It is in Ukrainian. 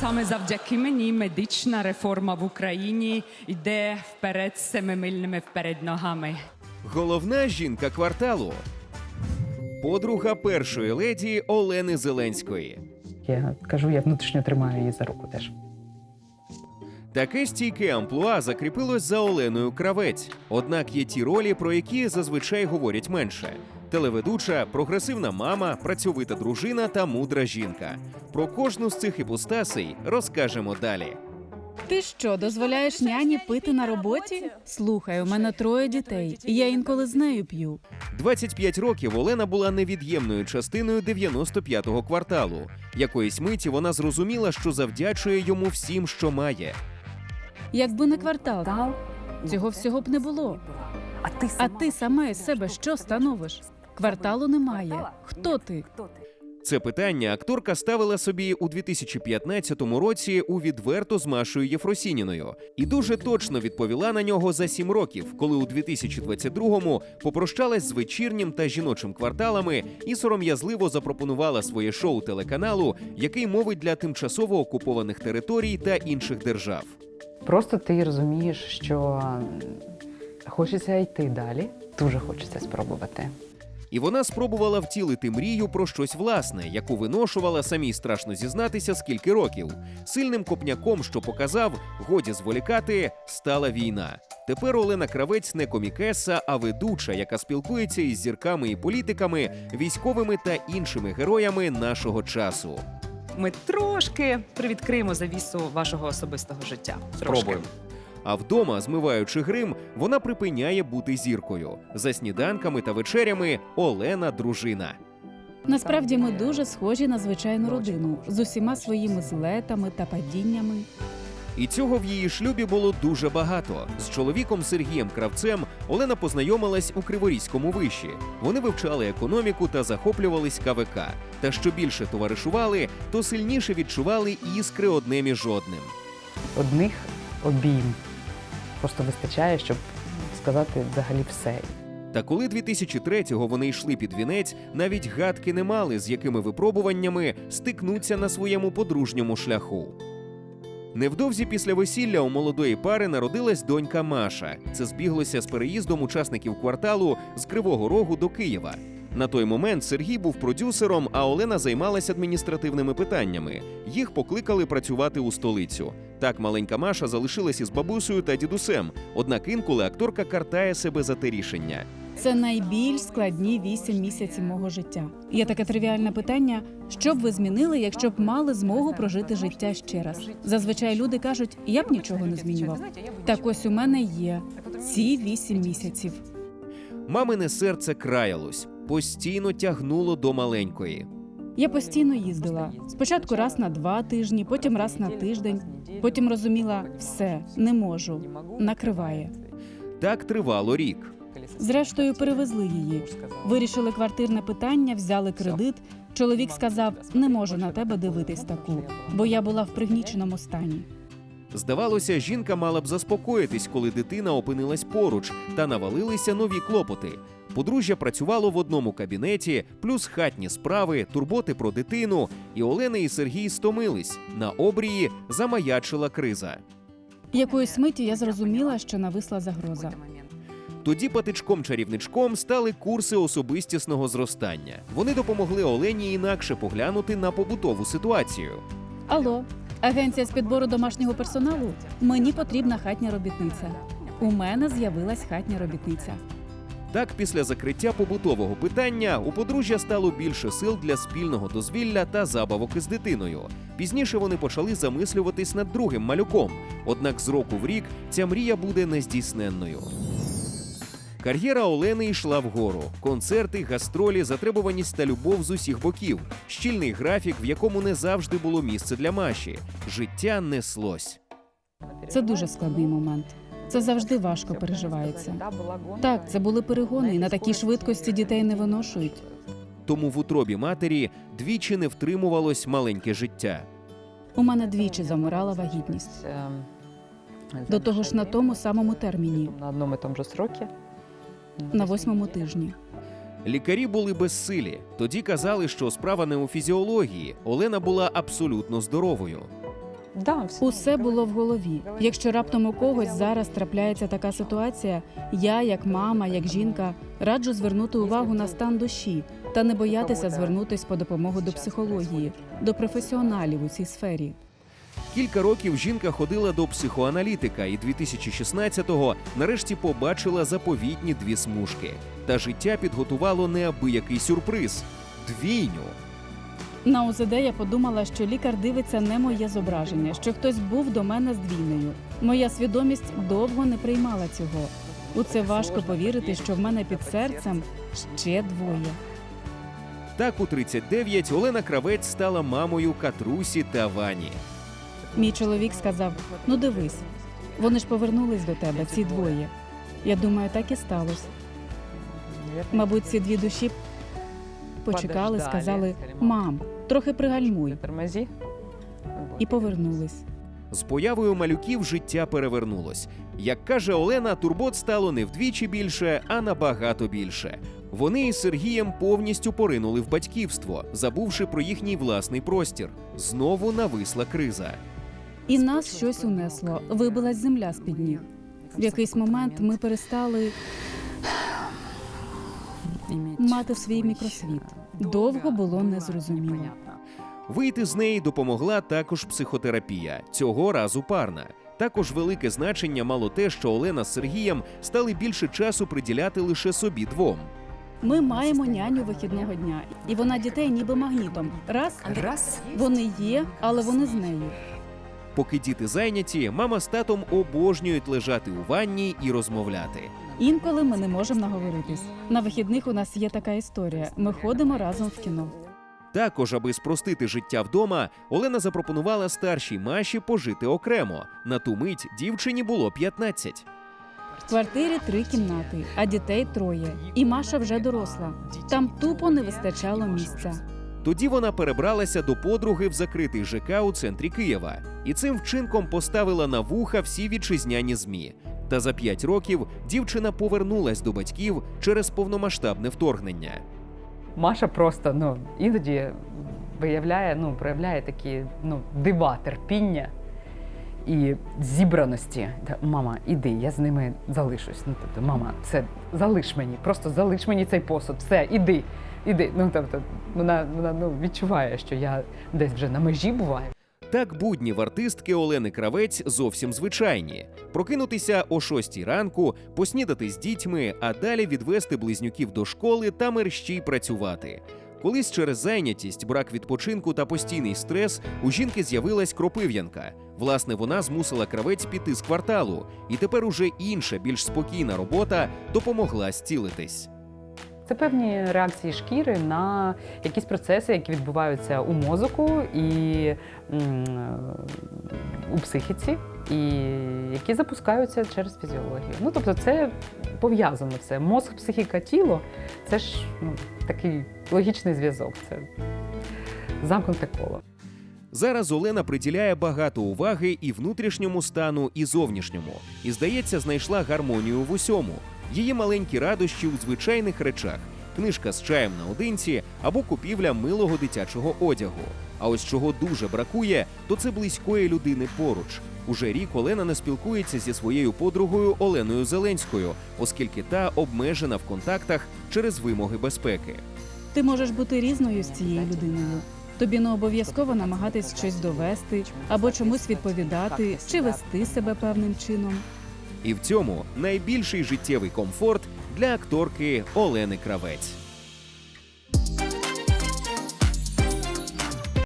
Саме завдяки мені медична реформа в Україні йде вперед семимильними вперед ногами. Головна жінка кварталу. Подруга першої леді Олени Зеленської. Я кажу, я внутрішньо тримаю її за руку теж. Таке стійке амплуа закріпилось за Оленою Кравець. Однак є ті ролі, про які зазвичай говорять менше: телеведуча, прогресивна мама, працьовита дружина та мудра жінка. Про кожну з цих іпостасей розкажемо далі. Ти що, дозволяєш няні пити на роботі? Слухай, у мене троє дітей, і я інколи з нею п'ю. 25 років Олена була невід'ємною частиною 95-го кварталу. Якоїсь миті вона зрозуміла, що завдячує йому всім, що має. Якби не квартал, цього всього б не було. А ти А ти сама із себе що становиш? Кварталу немає. Хто ти? Це питання акторка ставила собі у 2015 році у відверто з Машою Єфросініною і дуже точно відповіла на нього за сім років, коли у 2022-му попрощалась з вечірнім та жіночим кварталами і сором'язливо запропонувала своє шоу телеканалу, який мовить для тимчасово окупованих територій та інших держав. Просто ти розумієш, що хочеться йти далі. Дуже хочеться спробувати. І вона спробувала втілити мрію про щось власне, яку виношувала самій страшно зізнатися скільки років. Сильним копняком, що показав, годі зволікати, стала війна. Тепер Олена Кравець не комікеса, а ведуча, яка спілкується із зірками і політиками, військовими та іншими героями нашого часу. Ми трошки привідкриємо завісу вашого особистого життя. Трошки. А вдома, змиваючи грим, вона припиняє бути зіркою. За сніданками та вечерями Олена дружина. Насправді ми дуже схожі на звичайну родину з усіма своїми злетами та падіннями. І цього в її шлюбі було дуже багато. З чоловіком Сергієм Кравцем Олена познайомилась у Криворізькому виші. Вони вивчали економіку та захоплювались КВК. Та що більше товаришували, то сильніше відчували іскри одне між одним. Одних обійм просто вистачає, щоб сказати взагалі все. Та коли 2003-го вони йшли під вінець, навіть гадки не мали, з якими випробуваннями стикнуться на своєму подружньому шляху. Невдовзі після весілля у молодої пари народилась донька Маша. Це збіглося з переїздом учасників кварталу з Кривого Рогу до Києва. На той момент Сергій був продюсером, а Олена займалась адміністративними питаннями. Їх покликали працювати у столицю. Так маленька Маша залишилась із бабусею та дідусем. Однак інколи акторка картає себе за те рішення. Це найбільш складні вісім місяців мого життя. Є таке тривіальне питання: що б ви змінили, якщо б мали змогу прожити життя ще раз? Зазвичай люди кажуть, я б нічого не змінював. Так ось у мене є ці вісім місяців. Мамине серце краялось, постійно тягнуло до маленької. Я постійно їздила. Спочатку раз на два тижні, потім раз на тиждень. Потім розуміла, все не можу, накриває. Так тривало рік. Зрештою, перевезли її. Вирішили квартирне питання, взяли кредит. Чоловік сказав: не можу на тебе дивитись таку, бо я була в пригніченому стані. Здавалося, жінка мала б заспокоїтись, коли дитина опинилась поруч, та навалилися нові клопоти. Подружжя працювало в одному кабінеті, плюс хатні справи, турботи про дитину. І Олена і Сергій стомились. На обрії замаячила криза. Якоїсь миті я зрозуміла, що нависла загроза. Тоді патичком-чарівничком стали курси особистісного зростання. Вони допомогли Олені інакше поглянути на побутову ситуацію. Алло, агенція з підбору домашнього персоналу. Мені потрібна хатня робітниця. У мене з'явилась хатня робітниця. Так, після закриття побутового питання у подружжя стало більше сил для спільного дозвілля та забавок із дитиною. Пізніше вони почали замислюватись над другим малюком. Однак з року в рік ця мрія буде нездійсненною. Кар'єра Олени йшла вгору. Концерти, гастролі, затребуваність та любов з усіх боків. Щільний графік, в якому не завжди було місце для Маші. Життя неслось. Це дуже складний момент. Це завжди важко переживається. Так, це були перегони, і на такій швидкості дітей не виношують. Тому в утробі матері двічі не втримувалось маленьке життя. У мене двічі замирала вагітність. До того ж, на тому самому терміні, на одному і тому же срокі. На восьмому тижні. Лікарі були безсилі. Тоді казали, що справа не у фізіології. Олена була абсолютно здоровою. Да. Усе було в голові. Якщо раптом у когось зараз трапляється така ситуація, я, як мама, як жінка, раджу звернути увагу на стан душі та не боятися звернутись по допомогу до психології, до професіоналів у цій сфері. Кілька років жінка ходила до психоаналітика і 2016-го нарешті побачила заповітні дві смужки. Та життя підготувало неабиякий сюрприз двійню. На УЗД я подумала, що лікар дивиться не моє зображення, що хтось був до мене з двійнею. Моя свідомість довго не приймала цього. У це важко повірити, що в мене під серцем ще двоє. Так у 39 Олена Кравець стала мамою Катрусі та Вані. Мій чоловік сказав: Ну дивись, вони ж повернулись до тебе, ці двоє. Я думаю, так і сталося. Мабуть, ці дві душі почекали, сказали: Мам, трохи пригальмуй, і повернулись. З появою малюків життя перевернулось. Як каже Олена, турбот стало не вдвічі більше, а набагато більше. Вони із Сергієм повністю поринули в батьківство, забувши про їхній власний простір. Знову нависла криза. І нас щось унесло, вибилась земля з під ніг. В якийсь момент ми перестали мати свій мікросвіт. Довго було незрозуміло. Вийти з неї допомогла також психотерапія, цього разу парна. Також велике значення мало те, що Олена з Сергієм стали більше часу приділяти лише собі двом. Ми маємо няню вихідного дня, і вона дітей ніби магнітом. Раз Раз. вони є, але вони з нею. Поки діти зайняті, мама з татом обожнюють лежати у ванні і розмовляти. Інколи ми не можемо наговоритись. На вихідних у нас є така історія. Ми ходимо разом в кіно. Також, аби спростити життя вдома, Олена запропонувала старшій Маші пожити окремо. На ту мить дівчині було 15. В квартирі три кімнати, а дітей троє. І Маша вже доросла. Там тупо не вистачало місця. Тоді вона перебралася до подруги в закритий ЖК у центрі Києва і цим вчинком поставила на вуха всі вітчизняні змі. Та за п'ять років дівчина повернулась до батьків через повномасштабне вторгнення. Маша просто ну іноді виявляє, ну проявляє такі ну дива терпіння і зібраності. Мама, іди, я з ними залишусь. Ну тобто, мама, це залиш мені, просто залиш мені цей посуд. Все, іди, іди. Ну тобто, вона, вона ну відчуває, що я десь вже на межі буваю. Так будні в артистки Олени Кравець зовсім звичайні: прокинутися о 6 ранку, поснідати з дітьми, а далі відвести близнюків до школи та мерщій працювати. Колись через зайнятість, брак відпочинку та постійний стрес у жінки з'явилась кропив'янка. Власне, вона змусила кравець піти з кварталу, і тепер уже інша, більш спокійна робота допомогла зцілитись. Це певні реакції шкіри на якісь процеси, які відбуваються у мозоку і у психіці, і які запускаються через фізіологію. Ну тобто, це пов'язано все. Мозг, психіка, тіло це ж ну, такий логічний зв'язок. Це замкнуте коло. Зараз Олена приділяє багато уваги і внутрішньому стану, і зовнішньому, і здається, знайшла гармонію в усьому. Її маленькі радощі у звичайних речах, книжка з чаєм наодинці або купівля милого дитячого одягу. А ось чого дуже бракує, то це близької людини поруч. Уже рік Олена не спілкується зі своєю подругою Оленою Зеленською, оскільки та обмежена в контактах через вимоги безпеки. Ти можеш бути різною з цією людиною. Тобі не обов'язково намагатись щось довести або чомусь відповідати чи вести себе певним чином. І в цьому найбільший життєвий комфорт для акторки Олени Кравець.